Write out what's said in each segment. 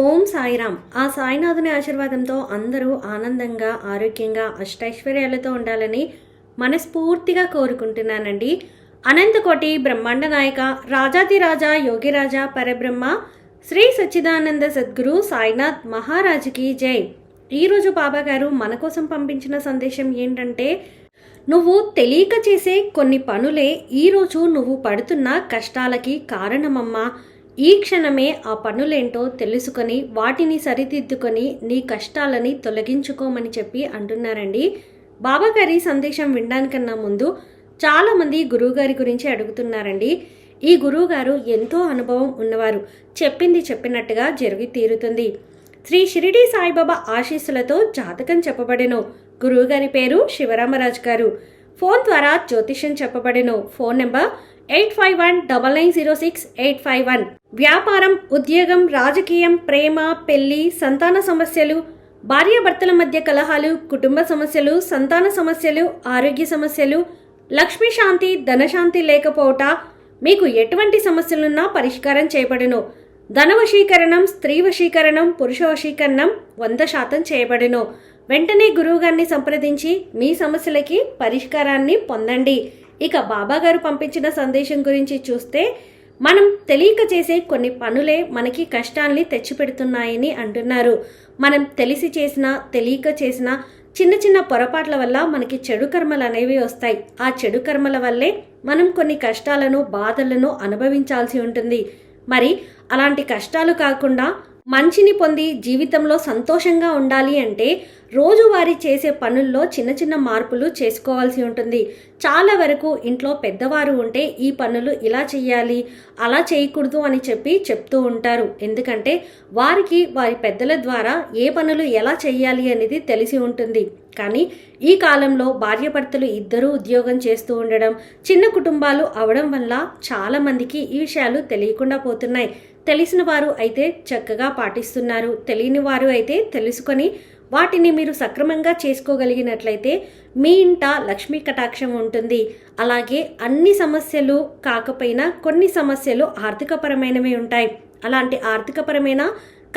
ఓం సాయిరామ్. ఆ సాయినాథుని ఆశీర్వాదంతో అందరూ ఆనందంగా ఆరోగ్యంగా అష్టైశ్వర్యాలతో ఉండాలని మనస్ఫూర్తిగా కోరుకుంటున్నానండి. అనంతకోటి బ్రహ్మాండ నాయక రాజాదిరాజా యోగిరాజా పరబ్రహ్మ శ్రీ సచ్చిదానంద సద్గురు సాయినాథ్ మహారాజుకి జై. ఈరోజు బాబా గారు మన కోసం పంపించిన సందేశం ఏంటంటే నువ్వు తెలియక చేసే కొన్ని పనులే ఈరోజు నువ్వు పడుతున్న కష్టాలకి కారణమమ్మా. ఈ క్షణమే ఆ పనులేంటో తెలుసుకొని వాటిని సరిదిద్దుకొని నీ కష్టాలని తొలగించుకోమని చెప్పి అంటున్నారండి. బాబా గారి సందేశం వినడానికన్నా ముందు చాలామంది గురువుగారి గురించి అడుగుతున్నారండి. ఈ గురువుగారు ఎంతో అనుభవం ఉన్నవారు. చెప్పింది చెప్పినట్టుగా జరిగి తీరుతుంది శ్రీ షిరిడి సాయిబాబా ఆశీస్సులతో జాతకం చెప్పబడెను. గురువుగారి పేరు శివరామరాజు గారు. ఫోన్ ద్వారా జ్యోతిష్యం చెప్పబడెను. Phone number eight five one double nine zero six eight five one. వ్యాపారం ఉద్యోగం రాజకీయం ప్రేమ పెళ్ళి సంతాన సమస్యలు భార్యాభర్తల మధ్య కలహాలు కుటుంబ సమస్యలు సంతాన సమస్యలు ఆరోగ్య సమస్యలు లక్ష్మీ శాంతి ధనశాంతి లేకపోవట మీకు ఎటువంటి సమస్యలున్నా పరిష్కారం చేయబడును. ధన వశీకరణం స్త్రీ వశీకరణం పురుష వశీకరణం వంద శాతం చేయబడును. వెంటనే గురువుగారిని సంప్రదించి మీ సమస్యలకి పరిష్కారాన్ని పొందండి. ఇక బాబాగారు పంపించిన సందేశం గురించి చూస్తే మనం తెలియక చేసే కొన్ని పనులే మనకి కష్టాల్ని తెచ్చిపెడుతున్నాయని అంటున్నారు. మనం తెలిసి చేసినా తెలియక చేసిన చిన్న చిన్న పొరపాట్ల వల్ల మనకి చెడు కర్మలు అనేవి వస్తాయి. ఆ చెడు కర్మల వల్లే మనం కొన్ని కష్టాలను బాధలను అనుభవించాల్సి ఉంటుంది. మరి అలాంటి కష్టాలు కాకుండా మంచిని పొంది జీవితంలో సంతోషంగా ఉండాలి అంటే రోజువారీ చేసే పనుల్లో చిన్న చిన్న మార్పులు చేసుకోవాల్సి ఉంటుంది. చాలా వరకు ఇంట్లో పెద్దవారు ఉంటే ఈ పనులు ఇలా చేయాలి అలా చేయకూడదు అని చెప్పి చెప్తూ ఉంటారు. ఎందుకంటే వారికి వారి పెద్దల ద్వారా ఏ పనులు ఎలా చేయాలి అనేది తెలిసి ఉంటుంది. కానీ ఈ కాలంలో భార్యాభర్తలు ఇద్దరూ ఉద్యోగం చేస్తూ ఉండడం చిన్న కుటుంబాలు అవడం వల్ల చాలామందికి ఈ విషయాలు తెలియకుండా పోతున్నాయి. తెలిసిన వారు అయితే చక్కగా పాటిస్తున్నారు. తెలియని వారు అయితే తెలుసుకొని వాటిని మీరు సక్రమంగా చేసుకోగలిగినట్లయితే మీ ఇంట లక్ష్మీ కటాక్షం ఉంటుంది. అలాగే అన్ని సమస్యలు కాకపోయినా కొన్ని సమస్యలు ఆర్థికపరమైనవి ఉంటాయి. అలాంటి ఆర్థికపరమైన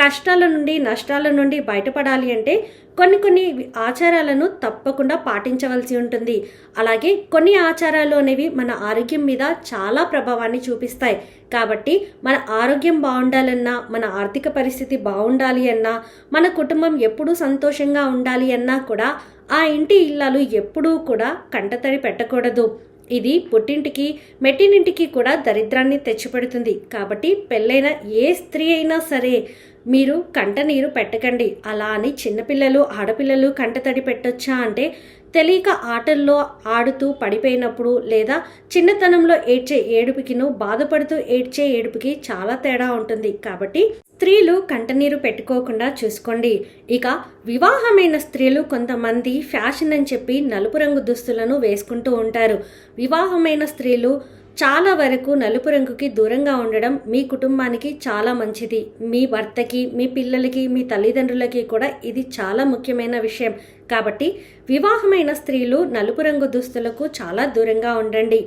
కష్టాల నుండి నష్టాల నుండి బయటపడాలి అంటే కొన్ని కొన్ని ఆచారాలను తప్పకుండా పాటించవలసి ఉంటుంది. అలాగే కొన్ని ఆచారాలు అనేవి మన ఆరోగ్యం మీద చాలా ప్రభావాన్ని చూపిస్తాయి. కాబట్టి మన ఆరోగ్యం బాగుండాలన్నా మన ఆర్థిక పరిస్థితి బాగుండాలి అన్నా మన కుటుంబం ఎప్పుడూ సంతోషంగా ఉండాలి అన్నా కూడా ఆ ఇంటి ఇళ్ళలు ఎప్పుడూ కూడా కంటతడి పెట్టకూడదు. ఇది పుట్టింటికి మెట్టినింటికి కూడా దరిద్రాన్ని తెచ్చిపెడుతుంది. కాబట్టి పెళ్ళైన ఏ స్త్రీ అయినా సరే మీరు కంట నీరు పెట్టకండి. అలా అని చిన్నపిల్లలు ఆడపిల్లలు కంట తడి పెట్టొచ్చా అంటే తెలియక ఆటల్లో ఆడుతూ పడిపోయినప్పుడు లేదా చిన్నతనంలో ఏడ్చే ఏడుపుకిను బాధపడుతూ ఏడ్చే ఏడుపుకి చాలా తేడా ఉంటుంది. కాబట్టి స్త్రీలు కంటనీరు పెట్టుకోకుండా చూసుకోండి. ఇక వివాహమైన స్త్రీలు కొంతమంది ఫ్యాషన్ అని చెప్పి నలుపు రంగు దుస్తులను వేసుకుంటూ ఉంటారు. వివాహమైన స్త్రీలు చాలా వరకు నలుపు రంగుకి దూరంగా ఉండడం మీ కుటుంబానికి చాలా మంచిది. మీ భర్తకి మీ పిల్లలకి మీ తల్లిదండ్రులకి కూడా ఇది చాలా ముఖ్యమైన విషయం. కాబట్టి వివాహమైన స్త్రీలు నలుపు రంగు దుస్తులకు చాలా దూరంగా ఉండండి.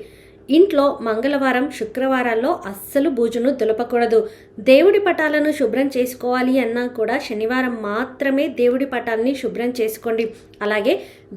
ఇంట్లో మంగళవారం శుక్రవారాల్లో అస్సలు బూజును దులపకూడదు. దేవుడి పటాలను శుభ్రం చేసుకోవాలి అన్నా కూడా శనివారం మాత్రమే దేవుడి పటాలని శుభ్రం చేసుకోండి. అలాగే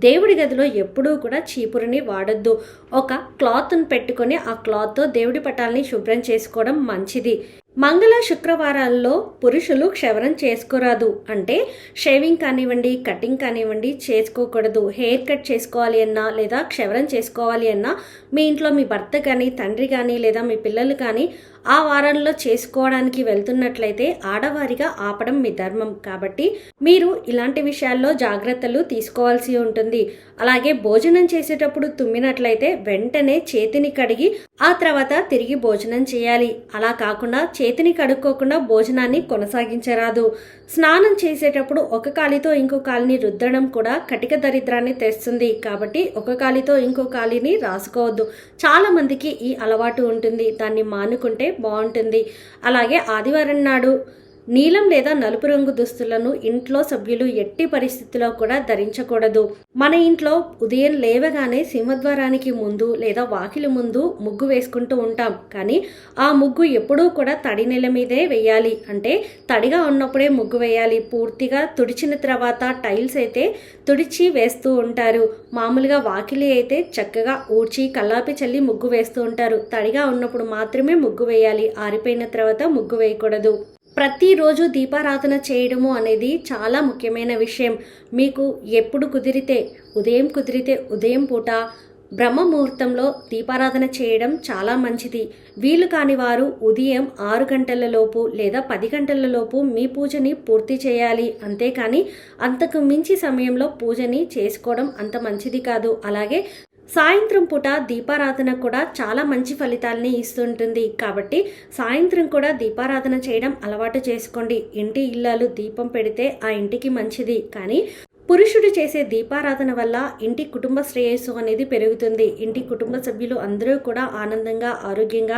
దేవుడి గదిలో ఎప్పుడూ కూడా చీపురుని వాడొద్దు. ఒక క్లాత్ను పెట్టుకొని ఆ క్లాత్తో దేవుడి పటాలని శుభ్రం చేసుకోవడం మంచిది. మంగళ శుక్రవారాల్లో పురుషులు క్షవరం చేసుకోరాదు. అంటే షేవింగ్ కానివ్వండి కటింగ్ కానివ్వండి చేసుకోకూడదు. హెయిర్ కట్ చేసుకోవాలి అన్నా లేదా క్షవరం చేసుకోవాలి అన్నా మీ ఇంట్లో మీ భర్త కానీ తండ్రి కానీ లేదా మీ పిల్లలు కానీ ఆ వారంలో చేసుకోవడానికి వెళ్తున్నట్లయితే ఆడవారిగా ఆపడం మీ ధర్మం. కాబట్టి మీరు ఇలాంటి విషయాల్లో జాగ్రత్తలు తీసుకోవాల్సి ఉంటుంది. అలాగే భోజనం చేసేటప్పుడు తుమ్మినట్లయితే వెంటనే చేతిని కడిగి ఆ తర్వాత తిరిగి భోజనం చేయాలి. అలా కాకుండా చేతిని కడుక్కోకుండా భోజనాన్ని కొనసాగించరాదు. స్నానం చేసేటప్పుడు ఒక కాలితో ఇంకో కాలిని రుద్దడం కూడా కటిక దరిద్రాన్ని తెస్తుంది. కాబట్టి ఒక కాలితో ఇంకో కాలిని రాసుకోవద్దు. చాలా మందికి ఈ అలవాటు ఉంటుంది. దాన్ని మానుకుంటే బాగుంటుంది. అలాగే ఆదివారం నాడు నీలం లేదా నలుపు రంగు దుస్తులను ఇంట్లో సభ్యులు ఎట్టి పరిస్థితిలో కూడా ధరించకూడదు. మన ఇంట్లో ఉదయం లేవగానే సింహద్వారానికి ముందు లేదా వాకిలి ముందు ముగ్గు వేసుకుంటూ ఉంటాం. కానీ ఆ ముగ్గు ఎప్పుడూ కూడా తడి నెల మీదే వేయాలి. అంటే తడిగా ఉన్నప్పుడే ముగ్గు వేయాలి. పూర్తిగా తుడిచిన తర్వాత టైల్స్ అయితే తుడిచి వేస్తూ ఉంటారు. మామూలుగా వాకిలి అయితే చక్కగా ఊడ్చి కల్లాపి చల్లి ముగ్గు వేస్తూ ఉంటారు. తడిగా ఉన్నప్పుడు మాత్రమే ముగ్గు వేయాలి. ఆరిపోయిన తర్వాత ముగ్గు వేయకూడదు. ప్రతిరోజు దీపారాధన చేయడము అనేది చాలా ముఖ్యమైన విషయం. మీకు ఎప్పుడు కుదిరితే ఉదయం కుదిరితే ఉదయం పూట బ్రహ్మ ముహూర్తంలో దీపారాధన చేయడం చాలా మంచిది. వీలు కాని వారు ఉదయం ఆరు గంటలలోపు లేదా పది గంటలలోపు మీ పూజని పూర్తి చేయాలి. అంతేకాని అంతకు మించి సమయంలో పూజని చేసుకోవడం అంత మంచిది కాదు. అలాగే సాయంత్రం పూట దీపారాధన కూడా చాలా మంచి ఫలితాలని ఇస్తుంటుంది. కాబట్టి సాయంత్రం కూడా దీపారాధన చేయడం అలవాటు చేసుకోండి. ఇంటి ఇల్లాలు దీపం పెడితే ఆ ఇంటికి మంచిది. కానీ పురుషుడు చేసే దీపారాధన వల్ల ఇంటి కుటుంబ శ్రేయస్సు అనేది పెరుగుతుంది. ఇంటి కుటుంబ సభ్యులు అందరూ కూడా ఆనందంగా ఆరోగ్యంగా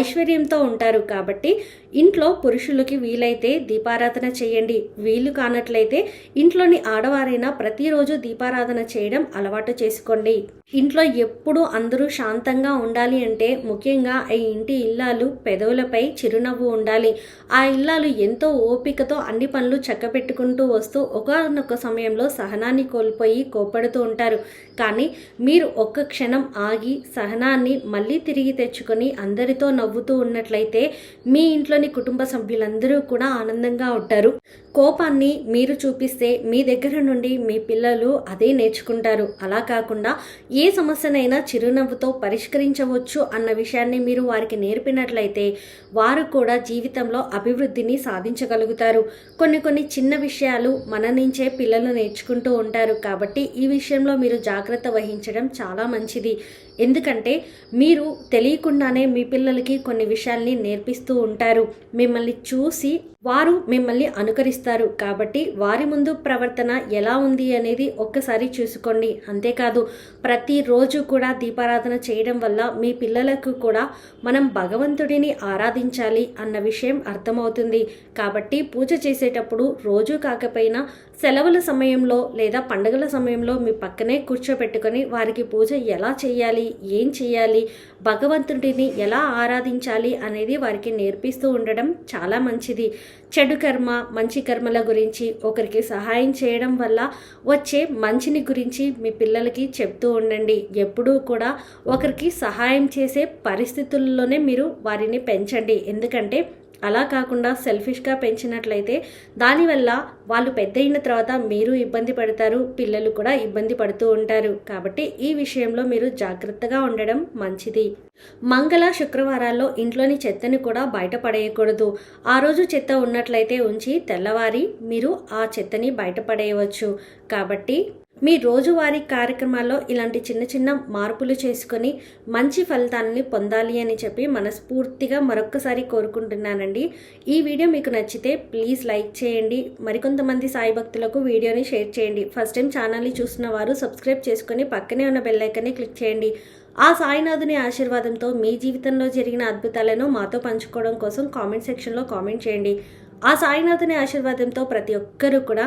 ఐశ్వర్యంతో ఉంటారు. కాబట్టి ఇంట్లో పురుషులకి వీలైతే దీపారాధన చేయండి. వీలు కానట్లయితే ఇంట్లోని ఆడవారైనా ప్రతిరోజు దీపారాధన చేయడం అలవాటు చేసుకోండి. ఇంట్లో ఎప్పుడు అందరూ శాంతంగా ఉండాలి అంటే ముఖ్యంగా ఈ ఇంటి ఇల్లాలు పెదవులపై చిరునవ్వు ఉండాలి. ఆ ఇల్లాలు ఎంతో ఓపికతో అన్ని పనులు చక్కబెట్టుకుంటూ వస్తూ ఒకనొక సమయంలో సహనాన్ని కోల్పోయి కోపడుతూ ఉంటారు. కానీ మీరు ఒక్క క్షణం ఆగి సహనాన్ని మళ్ళీ తిరిగి తెచ్చుకొని అందరితో నవ్వుతూ ఉన్నట్లయితే మీ ఇంట్లో ఇంట్లోని కుటుంబ సభ్యులందరూ కూడా ఆనందంగా ఉంటారు. కోపాన్ని మీరు చూపిస్తే మీ దగ్గర నుండి మీ పిల్లలు అదే నేర్చుకుంటారు. అలా కాకుండా ఏ సమస్యనైనా చిరునవ్వుతో పరిష్కరించవచ్చు అన్న విషయాన్ని మీరు వారికి నేర్పినట్లయితే వారు కూడా జీవితంలో అభివృద్ధిని సాధించగలుగుతారు. కొన్ని కొన్ని చిన్న విషయాలు మన నుంచే పిల్లలు నేర్చుకుంటూ ఉంటారు కాబట్టి ఈ విషయంలో మీరు జాగ్రత్త వహించడం చాలా మంచిది. ఎందుకంటే మీరు తెలియకుండానే మీ పిల్లలకి కొన్ని విషయాల్ని నేర్పిస్తూ ఉంటారు. మిమ్మల్ని చూసి వారు మిమ్మల్ని అనుకరిస్తారు కాబట్టి వారి ముందు ప్రవర్తన ఎలా ఉంది అనేది ఒక్కసారి చూసుకోండి. అంతేకాదు ప్రతిరోజు కూడా దీపారాధన చేయడం వల్ల మీ పిల్లలకు కూడా మనం భగవంతుడిని ఆరాధించాలి అన్న విషయం అర్థమవుతుంది. కాబట్టి పూజ చేసేటప్పుడు రోజు కాకపోయినా సెలవుల సమయంలో లేదా పండుగల సమయంలో మీ పక్కనే కూర్చోబెట్టుకొని వారికి పూజ ఎలా చేయాలి ఏం చేయాలి భగవంతుడిని ఎలా ఆరాధించాలి అనేది వారికి నేర్పిస్తూ ఉండడం చాలా మంచిది. చెడు కర్మ మంచి కర్మల గురించి ఒకరికి సహాయం చేయడం వల్ల వచ్చే మంచిని గురించి మీ పిల్లలకి చెప్తూ ఉండండి. ఎప్పుడూ కూడా ఒకరికి సహాయం చేసే పరిస్థితుల్లోనే మీరు వారిని పెంచండి. ఎందుకంటే అలా కాకుండా సెల్ఫిష్గా పెంచినట్లయితే దానివల్ల వాళ్ళు పెద్ద అయిన తర్వాత మీరు ఇబ్బంది పడతారు పిల్లలు కూడా ఇబ్బంది పడుతూ ఉంటారు. కాబట్టి ఈ విషయంలో మీరు జాగ్రత్తగా ఉండడం మంచిది. మంగళ శుక్రవారాల్లో ఇంట్లోని చెత్తని కూడా బయట పడేయకూడదు. ఆ రోజు చెత్త ఉన్నట్లయితే ఉంచి తెల్లవారి మీరు ఆ చెత్తని బయట పడేయవచ్చు. కాబట్టి మీ రోజువారీ కార్యక్రమాల్లో ఇలాంటి చిన్న చిన్న మార్పులు చేసుకొని మంచి ఫలితాలని పొందాలి అని చెప్పి మనస్ఫూర్తిగా మరొక్కసారి కోరుకుంటున్నానండి. ఈ వీడియో మీకు నచ్చితే ప్లీజ్ లైక్ చేయండి. మరికొంతమంది సాయి భక్తులకు వీడియోని షేర్ చేయండి. ఫస్ట్ టైం ఛానల్ని చూస్తున్న వారు సబ్స్క్రైబ్ చేసుకొని పక్కనే ఉన్న బెల్లైకన్ని క్లిక్ చేయండి. ఆ సాయినాథుని ఆశీర్వాదంతో మీ జీవితంలో జరిగిన అద్భుతాలను మాతో పంచుకోవడం కోసం కామెంట్ సెక్షన్లో కామెంట్ చేయండి. ఆ సాయినాథుని ఆశీర్వాదంతో ప్రతి ఒక్కరూ కూడా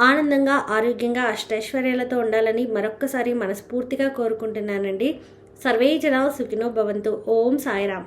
ఆనందంగా ఆరోగ్యంగా అష్టైశ్వర్యాలతో ఉండాలని మరొక్కసారి మనస్ఫూర్తిగా కోరుకుంటున్నానండి. సర్వే జనా సుఖినో భవంతు. ఓం సాయిరామ్.